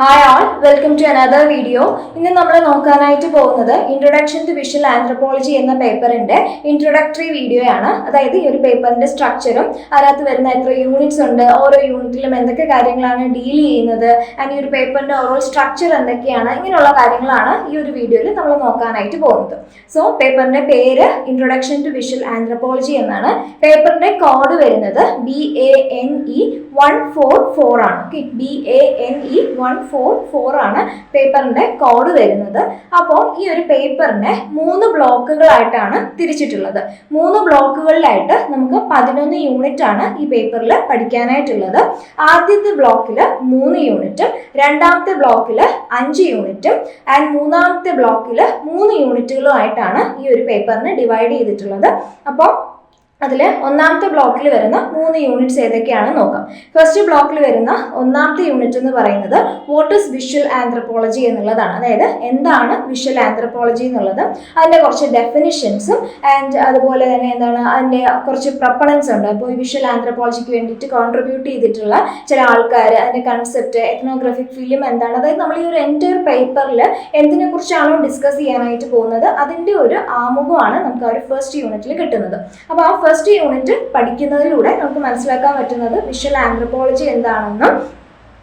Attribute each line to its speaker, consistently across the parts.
Speaker 1: Hi all welcome to another video ഇന്ന് നമ്മൾ നോക്കാനായിട്ട് പോകുന്നത് ഇൻട്രൊഡക്ഷൻ ടു വിഷ്വൽ ആന്ത്രപ്പോളജി എന്ന പേപ്പറിന്റെ ഇൻട്രൊഡക്ടറി വീഡിയോ ആണ്. അതായത് ഈ ഒരു പേപ്പറിന്റെ സ്ട്രക്ചറും അതിനകത്ത് വരുന്ന എത്ര യൂണിറ്റ്സ് ഉണ്ട് ഓരോ യൂണിറ്റിലും എന്തൊക്കെ കാര്യങ്ങളാണ് ഡീൽ ചെയ്യുന്നത് ആൻഡ് ഈ ഒരു പേപ്പറിന്റെ ഓരോ സ്ട്രക്ചർ എന്തൊക്കെയാണ് ഇങ്ങനെയുള്ള കാര്യങ്ങളാണ് ഈ ഒരു വീഡിയോയിൽ നമ്മൾ നോക്കാനായിട്ട് പോകുന്നത്. സോ പേപ്പറിന്റെ പേര് ഇൻട്രൊഡക്ഷൻ ടു വിഷ്വൽ ആന്ത്രപ്പോളജി എന്നാണ്. പേപ്പറിന്റെ കോഡ് വരുന്നത് B A N E one four four ആണ്. B A N E one four four ആണ് പേപ്പറിന്റെ കോഡ് വരുന്നത്. അപ്പോൾ ഈ ഒരു പേപ്പറിനെ മൂന്ന് ബ്ലോക്കുകളായിട്ടാണ് തിരിച്ചിട്ടുള്ളത്. മൂന്ന് ബ്ലോക്കുകളിലായിട്ട് നമുക്ക് പതിനൊന്ന് യൂണിറ്റ് ആണ് ഈ പേപ്പറിൽ പഠിക്കാനായിട്ടുള്ളത്. ആദ്യത്തെ ബ്ലോക്കിൽ മൂന്ന് യൂണിറ്റ് രണ്ടാമത്തെ ബ്ലോക്കിൽ അഞ്ച് യൂണിറ്റും ആൻഡ് മൂന്നാമത്തെ ബ്ലോക്കിൽ മൂന്ന് യൂണിറ്റുകളുമായിട്ടാണ് ഈ ഒരു പേപ്പറിനെ ഡിവൈഡ് ചെയ്തിട്ടുള്ളത്. അപ്പോൾ അതിൽ ഒന്നാമത്തെ ബ്ലോക്കിൽ വരുന്ന മൂന്ന് യൂണിറ്റ്സ് ഏതൊക്കെയാണെന്ന് നോക്കാം. ഫസ്റ്റ് ബ്ലോക്കിൽ വരുന്ന ഒന്നാമത്തെ യൂണിറ്റ് എന്ന് പറയുന്നത് വാട്ട് ഇസ് വിഷ്വൽ ആന്ത്രപ്പോളജി എന്നുള്ളതാണ്. അതായത് എന്താണ് വിഷ്വൽ ആന്ത്രപ്പോളജി എന്നുള്ളത് അതിന്റെ കുറച്ച് ഡെഫിനിഷൻസും ആൻഡ് അതുപോലെ തന്നെ എന്താണ് അതിന്റെ കുറച്ച് പ്രപ്പണൻസ് ഉണ്ട്. അപ്പോൾ ഈ വിഷ്വൽ ആന്ത്രപ്പോളജിക്ക് വേണ്ടിയിട്ട് കോൺട്രിബ്യൂട്ട് ചെയ്തിട്ടുള്ള ചില ആൾക്കാർ അതിന്റെ കൺസെപ്റ്റ് എത്നോഗ്രഫിക് ഫിലിം എന്താണ് അതായത് നമ്മൾ ഈ ഒരു എന്റയർ പേപ്പറിൽ എന്തിനെ കുറിച്ചാണോ ഡിസ്കസ് ചെയ്യാനായിട്ട് പോകുന്നത് അതിന്റെ ഒരു ആമുഖമാണ് നമുക്ക് ആ ഒരു ഫസ്റ്റ് യൂണിറ്റിൽ കിട്ടുന്നത്. അപ്പോൾ ആ ഫസ്റ്റ് യൂണിറ്റ് പഠിക്കുന്നതിലൂടെ നമുക്ക് മനസ്സിലാക്കാൻ പറ്റുന്നത് വിഷ്വൽ ആന്ത്രപ്പോളജി എന്താണെന്നും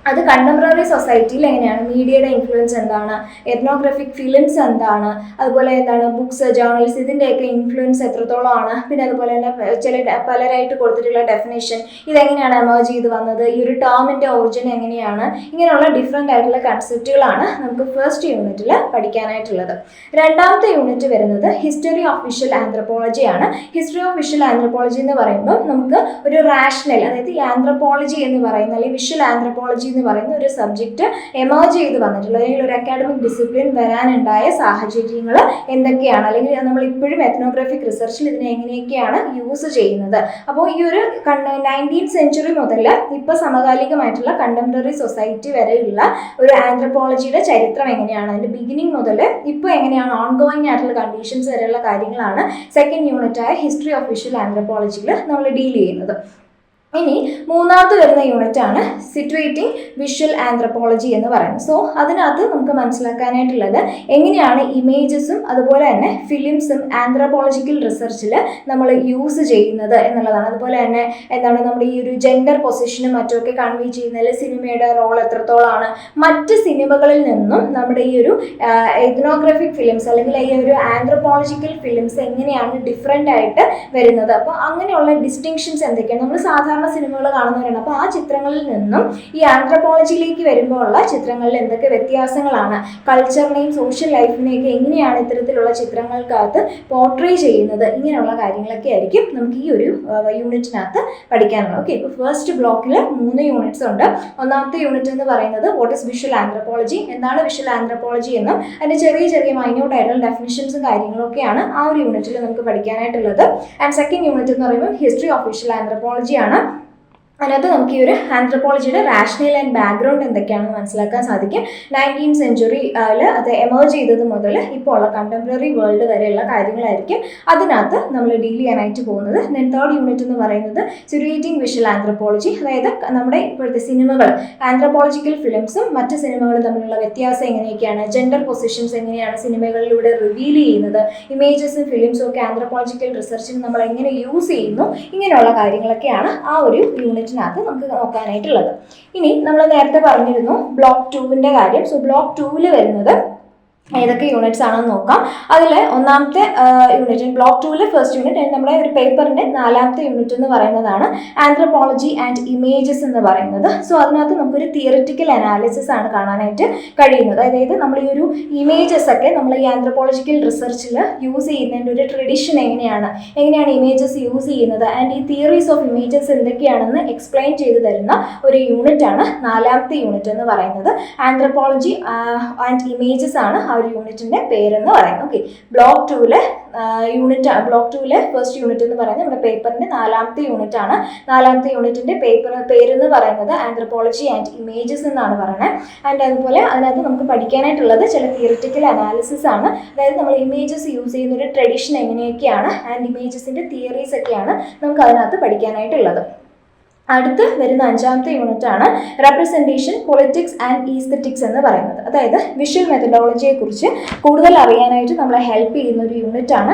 Speaker 1: അത് കണ്ടംപററി സൊസൈറ്റിയിൽ എങ്ങനെയാണ്? മീഡിയയുടെ ഇൻഫ്ലുവൻസ് എന്താണ്? എത്നോഗ്രഫിക് ഫിലിംസ് എന്താണ്? അതുപോലെ എന്താണ് ബുക്സ് ജേർണൽസ് ഇതിന്റെയൊക്കെ ഇൻഫ്ലുവൻസ് എത്രത്തോളമാണ് പിന്നെ അതുപോലെ തന്നെ ചില പലരായിട്ട് കൊടുത്തിട്ടുള്ള ഡെഫിനേഷൻ ഇതെങ്ങനെയാണ് എമേർജ് ചെയ്ത് വന്നത്? ഈ ഒരു ടേമിന്റെ ഒറിജിൻ എങ്ങനെയാണ്? ഇങ്ങനെയുള്ള ഡിഫറെന്റ് ആയിട്ടുള്ള കൺസെപ്റ്റുകളാണ് നമുക്ക് ഫസ്റ്റ് യൂണിറ്റിൽ പഠിക്കാനായിട്ടുള്ളത്. രണ്ടാമത്തെ യൂണിറ്റ് വരുന്നത് ഹിസ്റ്ററി ഓഫ് വിഷ്വൽ ആന്ത്രപ്പോളജിയാണ് ഹിസ്റ്ററി ഓഫ് വിഷ്വൽ ആന്ത്രപ്പോളജി എന്ന് പറയുമ്പോൾ നമുക്ക് ഒരു റാഷണൽ അതായത് ഈ ആന്ത്രപ്പോളജി എന്ന് പറയുന്ന അല്ലെങ്കിൽ വിഷ്വൽ ആന്ത്രപ്പോളജി എന്ന് പറയുന്ന ഒരു സബ്ജക്റ്റ് എമേർജ് ചെയ്ത് വന്നിട്ടുള്ള അല്ലെങ്കിൽ ഒരു അക്കാഡമിക് ഡിസിപ്ലിൻ വരാനുണ്ടായ സാഹചര്യങ്ങൾ എന്തൊക്കെയാണ്? അല്ലെങ്കിൽ നമ്മൾ ഇപ്പോഴും എത്നോഗ്രാഫിക് റിസർച്ചിൽ ഇതിനെ എങ്ങനെയൊക്കെയാണ് യൂസ് ചെയ്യുന്നത്? അപ്പോൾ ഈ ഒരു നയന്റീൻ സെഞ്ചുറി മുതൽ ഇപ്പോൾ സമകാലികമായിട്ടുള്ള കണ്ടംപററി സൊസൈറ്റി വരെയുള്ള ഒരു ആന്ത്രപ്പോളജിയുടെ ചരിത്രം എങ്ങനെയാണ്? അതിന്റെ ബിഗിനിങ് മുതൽ ഇപ്പോൾ എങ്ങനെയാണ്? ഓൺ ഗോയിങ് ആയിട്ടുള്ള കണ്ടീഷൻസ് വരെയുള്ള കാര്യങ്ങളാണ് സെക്കൻഡ് യൂണിറ്റായ ഹിസ്റ്ററി ഓഫ് വിഷ്വൽ ആന്ത്രപ്പോളജിയിൽ നമ്മൾ ഡീൽ ചെയ്യുന്നത്. ഇനി മൂന്നാമത് വരുന്ന യൂണിറ്റ് ആണ് സിറ്റുവേറ്റിംഗ് വിഷ്വൽ ആന്ത്രപ്പോളജി എന്ന് പറയുന്നത്. സോ അതിനകത്ത് നമുക്ക് മനസ്സിലാക്കാനായിട്ടുള്ളത് എങ്ങനെയാണ് ഇമേജസും അതുപോലെ തന്നെ ഫിലിംസും ആന്ത്രപ്പോളജിക്കൽ റിസർച്ചിൽ നമ്മൾ യൂസ് ചെയ്യുന്നത് എന്നുള്ളതാണ്. അതുപോലെ തന്നെ എന്താണ് നമ്മുടെ ഈ ഒരു ജെൻഡർ പൊസിഷനും മറ്റുമൊക്കെ കൺവേ ചെയ്യുന്നതിൽ സിനിമയുടെ റോൾ എത്രത്തോളമാണ്. മറ്റ് സിനിമകളിൽ നിന്നും നമ്മുടെ ഈ ഒരു എത്നോഗ്രഫിക് ഫിലിംസ് അല്ലെങ്കിൽ ഈ ഒരു ആന്ത്രപ്പോളജിക്കൽ ഫിലിംസ് എങ്ങനെയാണ് ഡിഫറെന്റ് ആയിട്ട് വരുന്നത്. അപ്പോൾ അങ്ങനെയുള്ള ഡിസ്റ്റിങ്ഷൻസ് എന്തൊക്കെയാണ്? നമ്മൾ സാധാരണ സിനിമകൾ കാണുന്നവരാണ്. അപ്പോൾ ആ ചിത്രങ്ങളിൽ നിന്നും ഈ ആന്ത്രപ്പോളജിയിലേക്ക് വരുമ്പോൾ ഉള്ള ചിത്രങ്ങളിൽ എന്തൊക്കെ വ്യത്യാസങ്ങളാണ്? കൾച്ചറിനെയും സോഷ്യൽ ലൈഫിനെയും ഒക്കെ എങ്ങനെയാണ് ഇത്തരത്തിലുള്ള ചിത്രങ്ങൾക്കകത്ത് പോർട്രേ ചെയ്യുന്നത്? ഇങ്ങനെയുള്ള കാര്യങ്ങളൊക്കെ ആയിരിക്കും നമുക്ക് ഈ ഒരു യൂണിറ്റിനകത്ത് പഠിക്കാനുള്ളത്. ഓക്കെ ഇപ്പൊ ഫസ്റ്റ് ബ്ലോക്കിൽ മൂന്ന് യൂണിറ്റ്സ് ഉണ്ട്. ഒന്നാമത്തെ യൂണിറ്റ് എന്ന് പറയുന്നത് വാട്ട് ഇസ് വിഷ്വൽ ആന്ത്രപ്പോളജി എന്താണ് വിഷ്വൽ ആന്ത്രപ്പോളജി എന്നും അതിന്റെ ചെറിയ ചെറിയ മൈന്യൂട്ട് ആയിട്ടുള്ള ഡെഫിനിഷൻസും കാര്യങ്ങളും ഒക്കെയാണ് ആ ഒരു യൂണിറ്റിൽ നമുക്ക് പഠിക്കാനായിട്ടുള്ളത്. ആൻഡ് സെക്കൻഡ് യൂണിറ്റ് എന്ന് പറയുമ്പോൾ ഹിസ്റ്ററി ഓഫ് വിഷ്വൽ ആന്ത്രപ്പോളജി ആണ്. അതിനകത്ത് നമുക്ക് ഈ ഒരു ആന്ത്രപ്പോളജിയുടെ റാഷണൽ ആൻഡ് ബാക്ക്ഗ്രൗണ്ട് എന്തൊക്കെയാണെന്ന് മനസ്സിലാക്കാൻ സാധിക്കും. നയന്റീൻ സെഞ്ചുറിയിൽ അത് എമേർജ് ചെയ്തത് മുതൽ ഇപ്പോൾ ഉള്ള കണ്ടംപററി വേൾഡ് വരെയുള്ള കാര്യങ്ങളായിരിക്കും. അതിനകത്ത് നമ്മൾ ഡീൽ ചെയ്യാനായിട്ട് പോകുന്നത്. ദെൻ തേർഡ് യൂണിറ്റ് എന്ന് പറയുന്നത് സിറ്റുവേറ്റിംഗ് വിഷ്വൽ ആന്ത്രപ്പോളജി അതായത് നമ്മുടെ ഇപ്പോഴത്തെ സിനിമകൾ ആന്ത്രപ്പോളജിക്കൽ ഫിലിംസും മറ്റ് സിനിമകളും തമ്മിലുള്ള വ്യത്യാസം എങ്ങനെയൊക്കെയാണ്? ജെൻഡർ പൊസിഷൻസ് എങ്ങനെയാണ് സിനിമകളിലൂടെ റിവീൽ ചെയ്യുന്നത്? ഇമേജസും ഫിലിംസും ഒക്കെ ആന്ത്രപ്പോളജിക്കൽ റിസർച്ചിന് നമ്മൾ എങ്ങനെ യൂസ് ചെയ്യുന്നു? ഇങ്ങനെയുള്ള കാര്യങ്ങളൊക്കെയാണ് ആ ഒരു യൂണിറ്റിനകത്ത് നമുക്ക് നോക്കാനായിട്ടുള്ളത്. ഇനി നമ്മൾ നേരത്തെ പറഞ്ഞിരുന്നു ബ്ലോക്ക് ടൂവിന്റെ കാര്യം. സോ ബ്ലോക്ക് ടൂവിൽ വരുന്നത് ഏതൊക്കെ യൂണിറ്റ്സ് ആണെന്ന് നോക്കാം. അതിൽ ഒന്നാമത്തെ യൂണിറ്റ് ബ്ലോക്ക് ടൂവിലെ ഫസ്റ്റ് യൂണിറ്റ് നമ്മുടെ ഒരു പേപ്പറിന്റെ നാലാമത്തെ യൂണിറ്റ് എന്ന് പറയുന്നതാണ് ആന്ത്രപ്പോളജി ആൻഡ് ഇമേജസ് എന്ന് പറയുന്നത്. സോ അതിനകത്ത് നമുക്കൊരു തിയറിറ്റിക്കൽ അനാലിസിസ് ആണ് കാണാനായിട്ട് കഴിയുന്നത്. അതായത് നമ്മൾ ഈ ഒരു ഇമേജസ് ഒക്കെ നമ്മൾ ഈ ആന്ത്രപ്പോളജിക്കൽ റിസർച്ചിൽ യൂസ് ചെയ്യുന്നതിന്റെ ഒരു ട്രഡീഷൻ എങ്ങനെയാണ്? എങ്ങനെയാണ് ഇമേജസ് യൂസ് ചെയ്യുന്നത്? ആൻഡ് ഈ തിയറീസ് ഓഫ് ഇമേജസ് എന്തൊക്കെയാണെന്ന് എക്സ്പ്ലെയിൻ ചെയ്തു തരുന്ന ഒരു യൂണിറ്റ് ആണ് നാലാമത്തെ യൂണിറ്റ് എന്ന് പറയുന്നത്. ആന്ത്രപ്പോളജി ആൻഡ് ഇമേജസ് ആണ് ഒരു യൂണിറ്റിന്റെ പേരെന്ന് പറയാം. ഓക്കെ ബ്ലോക്ക് ടൂവിലെ യൂണിറ്റ് ബ്ലോക്ക് ടൂവിലെ ഫസ്റ്റ് യൂണിറ്റ് എന്ന് പറയുന്നത് നമ്മുടെ പേപ്പറിന്റെ നാലാമത്തെ യൂണിറ്റ് ആണ്. നാലാമത്തെ യൂണിറ്റിന്റെ പേപ്പർ പേരെന്ന് പറയുന്നത് ആന്ത്രപ്പോളജി ആൻഡ് ഇമേജസ് എന്നാണ് പറയുന്നത്. ആൻഡ് അതുപോലെ അതിനകത്ത് നമുക്ക് പഠിക്കാനായിട്ടുള്ളത് ചില തിയറിറ്റിക്കൽ അനാലിസിസ് ആണ്. അതായത് നമ്മൾ ഇമേജസ് യൂസ് ചെയ്യുന്ന ഒരു ട്രഡീഷൻ എങ്ങനെയൊക്കെയാണ് ആൻഡ് ഇമേജസിന്റെ തിയറീസ് ഒക്കെയാണ് നമുക്ക് അതിനകത്ത് പഠിക്കാനായിട്ടുള്ളത്. അടുത്ത് വരുന്ന അഞ്ചാമത്തെ യൂണിറ്റ് ആണ് റെപ്രസെന്റേഷൻ പൊളിറ്റിക്സ് ആൻഡ് ഈസ്തറ്റിക്സ് എന്ന് പറയുന്നത്. അതായത് വിഷ്വൽ മെത്തഡോളജിയെ കുറിച്ച് കൂടുതൽ അറിയാനായിട്ട് നമ്മളെ ഹെൽപ്പ് ചെയ്യുന്ന ഒരു യൂണിറ്റ് ആണ്.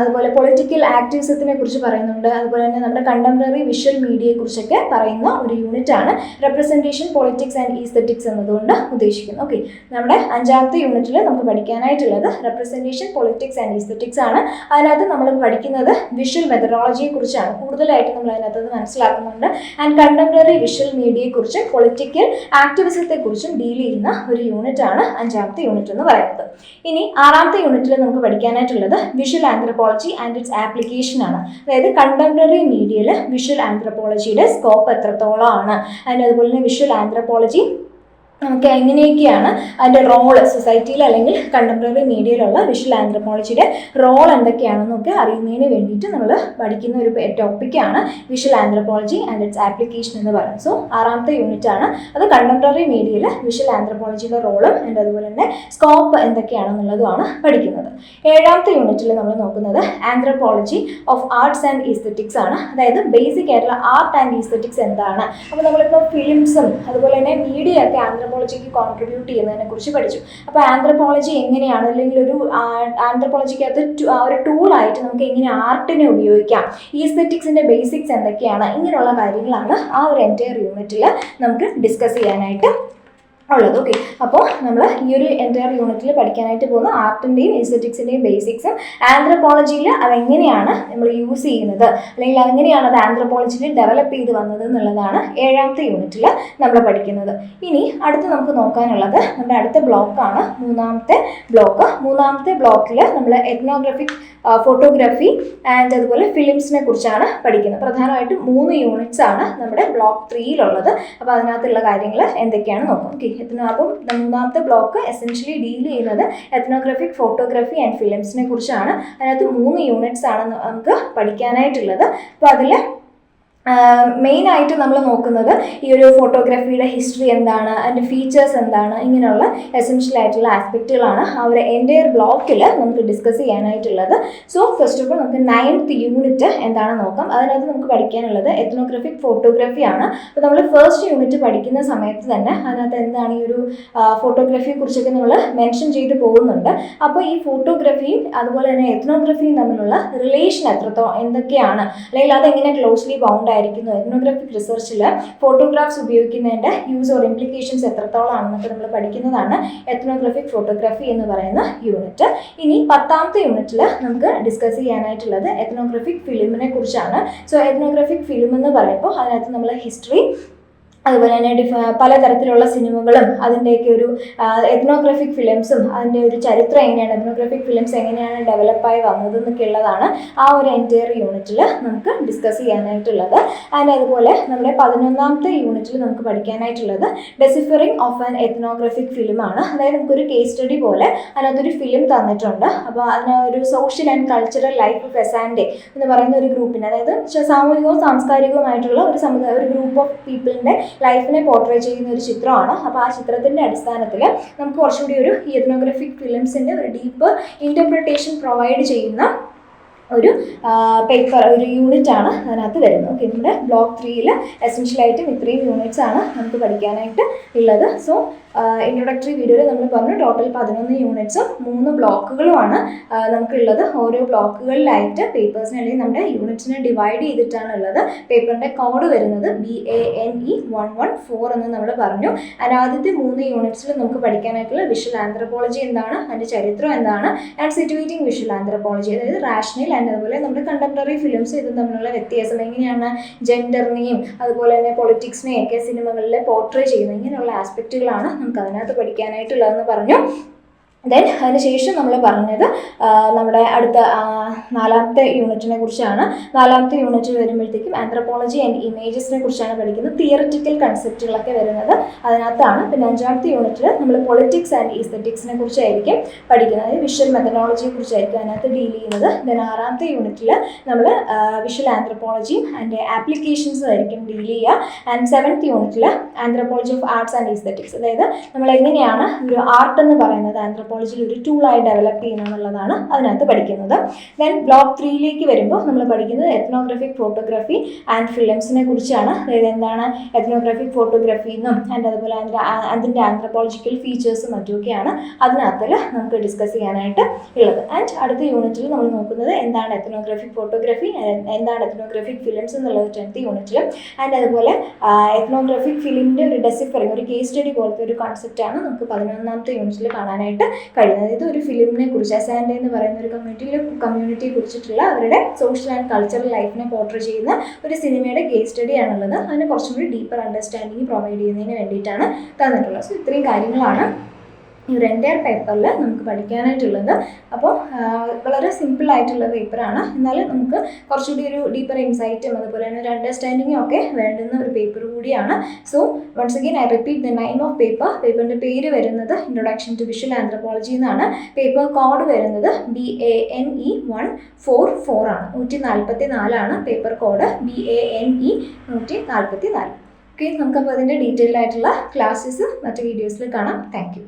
Speaker 1: അതുപോലെ പൊളിറ്റിക്കൽ ആക്ടിവിസത്തിനെ കുറിച്ച് പറയുന്നുണ്ട്. അതുപോലെ തന്നെ നമ്മുടെ കണ്ടംപററി വിഷ്വൽ മീഡിയയെ കുറിച്ചൊക്കെ പറയുന്ന ഒരു യൂണിറ്റ് ആണ് റെപ്രസെന്റേഷൻ പൊളിറ്റിക്സ് ആൻഡ് ഈസ്തറ്റിക്സ് എന്നതുകൊണ്ട് ഉദ്ദേശിക്കുന്നത്. ഓക്കെ നമ്മുടെ അഞ്ചാമത്തെ യൂണിറ്റിൽ നമുക്ക് പഠിക്കാനായിട്ടുള്ളത് റെപ്രസെന്റേഷൻ പൊളിറ്റിക്സ് ആൻഡ് ഈസ്തറ്റിക്സ് ആണ്. അതിനകത്ത് നമ്മൾ പഠിക്കുന്നത് വിഷ്വൽ മെത്തഡോളജിയെ കുറിച്ചാണ് കൂടുതലായിട്ട് നമ്മൾ അതിനകത്ത് അത് മനസ്സിലാക്കുന്നുണ്ട്. ആൻഡ് കണ്ടംപററി വിഷ്വൽ മീഡിയയെക്കുറിച്ചും പൊളിറ്റിക്കൽ ആക്ടിവിസത്തെക്കുറിച്ചും ഡീൽ ചെയ്യുന്ന ഒരു യൂണിറ്റ് ആണ് അഞ്ചാമത്തെ യൂണിറ്റ് എന്ന് പറയുന്നത്. ഇനി ആറാമത്തെ യൂണിറ്റിൽ നമുക്ക് പഠിക്കാനായിട്ടുള്ളത് visual anthropology and its application ആണ്. അതായത് കണ്ടംപററി മീഡിയയിൽ വിഷ്വൽ ആന്ത്രപ്പോളജിയുടെ സ്കോപ്പ് എത്രത്തോളമാണ് അതിന്റെ അതുപോലെ തന്നെ വിഷ്വൽ ആന്ത്രപ്പോളജി നമുക്ക് എങ്ങനെയൊക്കെയാണ് അതിന്റെ റോൾ സൊസൈറ്റിയിൽ അല്ലെങ്കിൽ കണ്ടംപററി മീഡിയയിലുള്ള വിഷ്വൽ ആന്ത്രപ്പോളജിയുടെ റോൾ എന്തൊക്കെയാണെന്നൊക്കെ അറിയുന്നതിന് വേണ്ടിയിട്ട് നമ്മൾ പഠിക്കുന്ന ഒരു ടോപ്പിക്കാണ് visual anthropology and its application എന്ന് പറയുന്നത്. സോ ആറാമത്തെ യൂണിറ്റ് ആണ്. അത് കണ്ടംപററി മീഡിയയിൽ വിഷ്വൽ ആന്ത്രപ്പോളജിയുടെ റോളും ആൻഡ് അതുപോലെ തന്നെ സ്കോപ്പ് എന്തൊക്കെയാണെന്നുള്ളതുമാണ് പഠിക്കുന്നത്. ഏഴാമത്തെ യൂണിറ്റിൽ നമ്മൾ നോക്കുന്നത് anthropology of arts and aesthetics ആണ്. അതായത് ബേസിക് ആയിട്ടുള്ള ആർട്ട് ആൻഡ് ഈസ്തറ്റിക്സ് എന്താണ്? അപ്പോൾ നമ്മളിപ്പോൾ ഫിലിംസും അതുപോലെ തന്നെ മീഡിയ ഒക്കെ ആന്ത്രപ്പോളജിക്ക് കോൺട്രിബ്യൂട്ട് ചെയ്യുന്നതിനെ കുറിച്ച് പഠിച്ചു. അപ്പോൾ ആന്ത്രപ്പോളജി എങ്ങനെയാണ്? അല്ലെങ്കിൽ ഒരു ആന്ത്രപ്പോളജിക്കകത്ത് ഒരു ടൂളായിട്ട് നമുക്ക് എങ്ങനെ ആർട്ടിനെ ഉപയോഗിക്കാം? ഈസ്തറ്റിക്സിന്റെ ബേസിക്സ് എന്തൊക്കെയാണ്? ഇങ്ങനെയുള്ള കാര്യങ്ങളാണ് ആ ഒരു എന്റയർ യൂണിറ്റിൽ നമുക്ക് ഡിസ്കസ് ചെയ്യാനായിട്ട് ഉള്ളത്. ഓക്കെ അപ്പോൾ നമ്മൾ ഈ ഒരു എന്റയർ യൂണിറ്റിൽ പഠിക്കാനായിട്ട് പോകുന്ന ആർട്ടിന്റെയും എസ്തറ്റിക്സിന്റെയും ബേസിക്സും ആന്ത്രപ്പോളജിയിൽ അതെങ്ങനെയാണ് നമ്മൾ യൂസ് ചെയ്യുന്നത്? അല്ലെങ്കിൽ അതെങ്ങനെയാണ് അത് ആന്ത്രപ്പോളജിയിൽ ഡെവലപ്പ് ചെയ്ത് വന്നത് എന്നുള്ളതാണ് ഏഴാമത്തെ യൂണിറ്റിൽ നമ്മൾ പഠിക്കുന്നത്. ഇനി അടുത്ത് നമുക്ക് നോക്കാനുള്ളത് നമ്മുടെ അടുത്ത ബ്ലോക്കാണ് മൂന്നാമത്തെ ബ്ലോക്ക് മൂന്നാമത്തെ ബ്ലോക്കിൽ നമ്മൾ എത്നോഗ്രഫിക് ഫോട്ടോഗ്രാഫി ആൻഡ് അതുപോലെ ഫിലിംസിനെ കുറിച്ചാണ് പഠിക്കുന്നത്. പ്രധാനമായിട്ടും മൂന്ന് യൂണിറ്റ്സ് ആണ് നമ്മുടെ ബ്ലോക്ക് ത്രീയിലുള്ളത് അപ്പോൾ അതിനകത്തുള്ള കാര്യങ്ങൾ എന്തൊക്കെയാണ് നോക്കാം. ഓക്കെ എത്നോ അപ്പം മൂന്നാമത്തെ ബ്ലോക്ക് എസെൻഷ്യലി ഡീൽ ചെയ്യുന്നത് എത്നോഗ്രാഫിക് ഫോട്ടോഗ്രാഫി ആൻഡ് ഫിലിംസിനെ കുറിച്ചാണ്. അതിനകത്ത് മൂന്ന് യൂണിറ്റ്സ് ആണ് നമുക്ക് പഠിക്കാനായിട്ടുള്ളത്. അപ്പോൾ അതിൽ മെയിൻ ആയിട്ട് നമ്മൾ നോക്കുന്നത് ഈ ഒരു ഫോട്ടോഗ്രാഫിയുടെ ഹിസ്റ്ററി എന്താണ് അതിന്റെ ഫീച്ചേഴ്സ് എന്താണ് ഇങ്ങനെയുള്ള എസെൻഷ്യൽ ആയിട്ടുള്ള ആസ്പെക്റ്റുകളാണ് ആ ഒരു എന്റെ ബ്ലോക്കിൽ നമുക്ക് ഡിസ്കസ് ചെയ്യാനായിട്ടുള്ളത്. സോ ഫസ്റ്റ് ഓഫ് ഓൾ നമുക്ക് നയൻത്ത് യൂണിറ്റ് എന്താണ് നോക്കാം. അതിനകത്ത് നമുക്ക് പഠിക്കാനുള്ളത് എത്നോഗ്രഫിക് ഫോട്ടോഗ്രാഫി ആണ്. അപ്പോൾ നമ്മൾ ഫസ്റ്റ് യൂണിറ്റ് പഠിക്കുന്ന സമയത്ത് തന്നെ അതിനകത്ത് എന്താണ് ഈ ഒരു ഫോട്ടോഗ്രാഫിയെ കുറിച്ചൊക്കെ നമ്മൾ മെൻഷൻ ചെയ്തു പോകുന്നുണ്ട്. അപ്പോൾ ഈ ഫോട്ടോഗ്രാഫിയും അതുപോലെ തന്നെ എത്നോഗ്രഫിയും തമ്മിലുള്ള റിലേഷൻ എത്രത്തോളം എന്തൊക്കെയാണ്? അല്ലെങ്കിൽ അതെങ്ങനെ ക്ലോസ്ലി ബൗണ്ട് ആയിരിക്കുന്നു എത്നോഗ്രാഫിക് റിസർച്ചിൽ ഫോട്ടോഗ്രാഫ്സ് ഉപയോഗിക്കുന്നതിന്റെ യൂസ് ഓർ ഇംപ്ലിക്കേഷൻസ് എത്രത്തോളം ആണെന്നൊക്കെ നമ്മൾ പഠിക്കുന്നതാണ് എത്നോഗ്രാഫിക് ഫോട്ടോഗ്രാഫി എന്ന് പറയുന്ന യൂണിറ്റ് ഇനി പത്താമത്തെ യൂണിറ്റിൽ നമുക്ക് ഡിസ്കസ് ചെയ്യാനായിട്ടുള്ളത് എത്നോഗ്രാഫിക് ഫിലിമിനെ കുറിച്ചാണ്. സോ എത്നോഗ്രാഫിക് ഫിലിം എന്ന് പറയുമ്പോൾ അതിനകത്ത് നമ്മൾ ഹിസ്റ്ററി അതുപോലെ തന്നെ ഡിഫ പലതരത്തിലുള്ള സിനിമകളും അതിന്റെയൊക്കെ ഒരു എത്നോഗ്രഫിക് ഫിലിംസും അതിന്റെ ഒരു ചരിത്രം എങ്ങനെയാണ് എത്നോഗ്രഫിക് ഫിലിംസ് എങ്ങനെയാണ് ഡെവലപ്പായി വന്നത് എന്നൊക്കെ ഉള്ളതാണ് ആ ഒരു എന്റയർ യൂണിറ്റിൽ നമുക്ക് ഡിസ്കസ് ചെയ്യാനായിട്ടുള്ളത്. ആൻഡ് അതുപോലെ നമ്മുടെ പതിനൊന്നാമത്തെ യൂണിറ്റിൽ നമുക്ക് പഠിക്കാനായിട്ടുള്ളത് ഡെസിഫറിങ് ഓഫ് ആൻ എത്നോഗ്രഫിക് ഫിലിമാണ് അതായത് നമുക്കൊരു കേസ് സ്റ്റഡി പോലെ അതിനകത്തൊരു ഫിലിം തന്നിട്ടുണ്ട്. അപ്പോൾ അതിന് ഒരു social and cultural life of എന്ന് പറയുന്ന ഒരു ഗ്രൂപ്പിന് അതായത് സാമൂഹികവും സാംസ്കാരികവുമായിട്ടുള്ള ഒരു സമുദായ ഒരു ഗ്രൂപ്പ് ഓഫ് പീപ്പിളിന്റെ ലൈഫിനെ പോർട്രേ ചെയ്യുന്ന ഒരു ചിത്രമാണ്. അപ്പോൾ ആ ചിത്രത്തിന്റെ അടിസ്ഥാനത്തിൽ നമുക്ക് കുറച്ചുകൂടി ഒരു എത്നോഗ്രഫിക് ഫിലിംസിന്റെ ഒരു ഡീപ്പ് ഇന്റർപ്രിട്ടേഷൻ പ്രൊവൈഡ് ചെയ്യുന്ന ഒരു പേപ്പർ ഒരു യൂണിറ്റ് ആണ് അതിനകത്ത് വരുന്നത്. ഓക്കെ നമ്മുടെ ബ്ലോക്ക് ത്രീയിൽ എസെൻഷ്യലായിട്ടും ഇത്രയും യൂണിറ്റ്സ് ആണ് നമുക്ക് പഠിക്കാനായിട്ട് ഉള്ളത്. സോ ഇൻട്രൊഡക്ടറി വീഡിയോയിൽ നമ്മൾ പറഞ്ഞു ടോട്ടൽ പതിനൊന്ന് യൂണിറ്റ്സും മൂന്ന് ബ്ലോക്കുകളുമാണ് നമുക്കുള്ളത്. ഓരോ ബ്ലോക്കുകളിലായിട്ട് പേപ്പേഴ്സിനെ അല്ലെങ്കിൽ നമ്മുടെ യൂണിറ്റ്സിനെ ഡിവൈഡ് ചെയ്തിട്ടാണ് ഉള്ളത് പേപ്പറിന്റെ കോഡ് വരുന്നത് B A N E one one four എന്ന് നമ്മൾ പറഞ്ഞു. അതിന് ആദ്യത്തെ മൂന്ന് യൂണിറ്റ്സിൽ നമുക്ക് പഠിക്കാനായിട്ടുള്ള വിഷ്വൽ ആന്ത്രപ്പോളജി എന്താണ്? അതിന്റെ ചരിത്രം എന്താണ്? ആൻഡ് സിറ്റുവേറ്റിംഗ് വിഷ്വൽ ആന്ത്രപ്പോളജി അതായത് റാഷണൽ ആൻഡ് അതുപോലെ നമ്മുടെ കണ്ടംപററി ഫിലിംസ് ഇതും തമ്മിലുള്ള വ്യത്യാസം എങ്ങനെയാണ് ജെൻഡറിനെയും അതുപോലെ തന്നെ പൊളിറ്റിക്സിനെയും ഒക്കെ സിനിമകളിൽ പോർട്രേ ചെയ്യുന്നത് ഇങ്ങനെയുള്ള ആസ്പെക്റ്റുകളാണ് നമുക്ക് അതിനകത്ത് പഠിക്കാനായിട്ടുള്ളതെന്ന് പറഞ്ഞു. ദെൻ അതിനുശേഷം നമ്മൾ പറഞ്ഞത് നമ്മുടെ അടുത്ത നാലാമത്തെ യൂണിറ്റിനെ കുറിച്ചാണ്. നാലാമത്തെ യൂണിറ്റിൽ വരുമ്പോഴത്തേക്കും ആന്ത്രപ്പോളജി ആൻഡ് ഇമേജസിനെ കുറിച്ചാണ് പഠിക്കുന്നത്. തിയററ്റിക്കൽ കൺസെപ്റ്റുകളൊക്കെ വരുന്നത് അതിനകത്താണ്. പിന്നെ അഞ്ചാമത്തെ യൂണിറ്റിൽ നമ്മൾ പൊളിറ്റിക്സ് ആൻഡ് ഈസ്തറ്റിക്സിനെ കുറിച്ചായിരിക്കും പഠിക്കുന്നത്. അതായത് വിഷ്വൽ മെത്തഡോളജിയെ കുറിച്ചായിരിക്കും അതിനകത്ത് ഡീൽ ചെയ്യുന്നത്. ദെൻ ആറാമത്തെ യൂണിറ്റിൽ നമ്മൾ വിഷ്വൽ ആന്ത്രപ്പോളജിയും ആൻഡ് ആപ്ലിക്കേഷൻസും ആയിരിക്കും ഡീൽ ചെയ്യുക. ആൻഡ് സെവൻത്ത് യൂണിറ്റിൽ anthropology of arts and aesthetics അതായത് നമ്മൾ എങ്ങനെയാണ് ഒരു ആർട്ട് എന്ന് പറയുന്നത് ആന്ത്രപ്പോളജി ആന്ത്രപ്പോളജിയിൽ ഒരു ടൂളായി ഡെവലപ്പ് ചെയ്യണം എന്നുള്ളതാണ് അതിനകത്ത് പഠിക്കുന്നത്. ദെൻ ബ്ലോക്ക് ത്രീയിലേക്ക് വരുമ്പോൾ നമ്മൾ പഠിക്കുന്നത് എത്നോഗ്രഫിക് ഫോട്ടോഗ്രാഫി ആൻഡ് ഫിലിംസിനെ കുറിച്ചാണ്. അതായത് എന്താണ് എത്നോഗ്രാഫിക് ഫോട്ടോഗ്രാഫി എന്നും ആൻഡ് അതുപോലെ അതിന്റെ അതിന്റെ ആന്ത്രപ്പോളജിക്കൽ ഫീച്ചേഴ്സും മറ്റുമൊക്കെയാണ് അതിനകത്തിൽ നമുക്ക് ഡിസ്കസ് ചെയ്യാനായിട്ട് ഉള്ളത്. ആൻഡ് അടുത്ത യൂണിറ്റിൽ നമ്മൾ നോക്കുന്നത് എന്താണ് എത്നോഗ്രാഫിക് ഫോട്ടോഗ്രാഫി എന്താണ് എത്നോഗ്രാഫിക് ഫിലിംസ് എന്നുള്ളത് ടെൻത്ത് യൂണിറ്റിലും ആൻഡ് അതുപോലെ എത്നോഗ്രാഫിക് ഫിലിമിന്റെ ഒരു ഡെസിഫറിങ് ഒരു കേസ് സ്റ്റഡി പോലത്തെ ഒരു കോൺസെപ്റ്റാണ് നമുക്ക് പതിനൊന്നാമത്തെ യൂണിറ്റിൽ കാണാനായിട്ട് കഴിയുന്നത് അതായത് ഒരു ഫിലിമിനെ കുറിച്ച് അസാൻഡെ എന്ന് പറയുന്ന ഒരു കമ്മ്യൂണിറ്റിയിൽ കമ്മ്യൂണിറ്റിയെ കുറിച്ചിട്ടുള്ള അവരുടെ സോഷ്യൽ ആൻഡ് കൾച്ചറൽ ലൈഫിനെ പോർട്രേ ചെയ്യുന്ന ഒരു സിനിമയുടെ കേസ് സ്റ്റഡി ആണുള്ളത്. അതിന് കുറച്ചും കൂടി ഡീപ്പർ അണ്ടർസ്റ്റാൻഡിങ് പ്രൊവൈഡ് ചെയ്യുന്നതിന് വേണ്ടിയിട്ടാണ് തന്നിട്ടുള്ളത്. സോ ഇത്രയും കാര്യങ്ങളാണ് ഈ ഒരു എന്റയർ പേപ്പറിൽ നമുക്ക് പഠിക്കാനായിട്ടുള്ളത്. അപ്പോൾ വളരെ സിമ്പിൾ ആയിട്ടുള്ള പേപ്പറാണ് എന്നാലും നമുക്ക് കുറച്ചുകൂടി ഒരു ഡീപ്പർ ഇൻസൈറ്റും അതുപോലെ തന്നെ ഒരു അണ്ടർസ്റ്റാൻഡിങ്ങും ഒക്കെ വേണ്ടുന്ന ഒരു പേപ്പർ കൂടിയാണ്. So once again I repeat the name of paper പേപ്പറിന്റെ പേര് വരുന്നത് ഇൻട്രൊഡക്ഷൻ ടു വിഷ്വൽ ആന്ത്രപ്പോളജി എന്നാണ്. പേപ്പർ കോഡ് വരുന്നത് B A N E one four four ആണ്. നൂറ്റി നാൽപ്പത്തി നാലാണ് paper code B A N E നൂറ്റി നാൽപ്പത്തി നാല് ഓക്കെ നമുക്കപ്പോൾ അതിന്റെ ഡീറ്റെയിൽഡ് ആയിട്ടുള്ള ക്ലാസ്സസ് മറ്റ് വീഡിയോസിൽ കാണാം. താങ്ക്